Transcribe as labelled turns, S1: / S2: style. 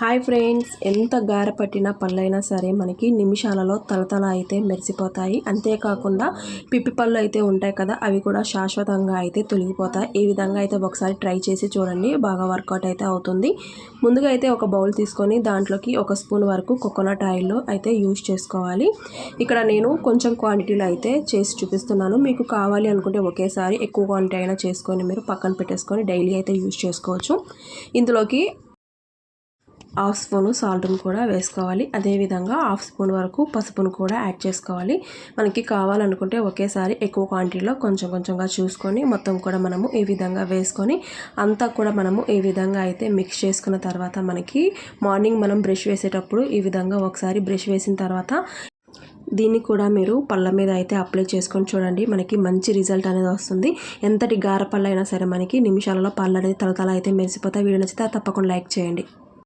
S1: Hi friends ఎంత గారపట్టిన పళ్ళైనా సరే మనకి నిమిషాలలో తలతల అయితే మెరిసిపోతాయి. అంతేకాకుండా పిప్పి పళ్ళు అయితే ఉంటాయి కదా అవి కూడా శాశ్వతంగా అయితే తొలగిపోతాయి. ఈ విధంగా అయితే ఒకసారి ట్రై చేసి చూడండి బాగా వర్కౌట్ అయితే అవుతుంది. ముందుగా అయితే ఒక బౌల్ తీసుకొని దాంట్లోకి ఒక స్పూన్ వరకు కోకోనట్ ఆయిల్ అయితే యూజ్ చేసుకోవాలి. ఇక్కడ నేను కొంచెం క్వాంటిటీలో అయితే చేసి చూపిస్తున్నాను. మీకు కావాలి అనుకుంటే ఒకేసారి ఎక్కువ క్వాంటిటీ అయినా చేసుకొని మీరు పక్కన పెట్టేసుకొని డైలీ అయితే యూజ్ చేసుకోవచ్చు. ఇందులోకి హాఫ్ స్పూను సాల్ట్ను కూడా వేసుకోవాలి. అదేవిధంగా హాఫ్ స్పూన్ వరకు పసుపును కూడా యాడ్ చేసుకోవాలి. మనకి కావాలనుకుంటే ఒకేసారి ఎక్కువ క్వాంటిటీలో కొంచెం కొంచెంగా చూసుకొని మొత్తం కూడా మనము ఈ విధంగా వేసుకొని అంతా కూడా మనము ఈ విధంగా అయితే మిక్స్ చేసుకున్న తర్వాత మనకి మార్నింగ్ మనం బ్రష్ వేసేటప్పుడు ఈ విధంగా ఒకసారి బ్రష్ వేసిన తర్వాత దీన్ని కూడా మీరు పళ్ళ మీద అయితే అప్లై చేసుకొని చూడండి. మనకి మంచి రిజల్ట్ అనేది వస్తుంది. ఎంతటి గారపళ్ళు అయినా సరే మనకి నిమిషాలలో పళ్ళు అనేది తలతల అయితే మెరిసిపోతాయి. వీడియో నచ్చితే తప్పకుండా లైక్ చేయండి.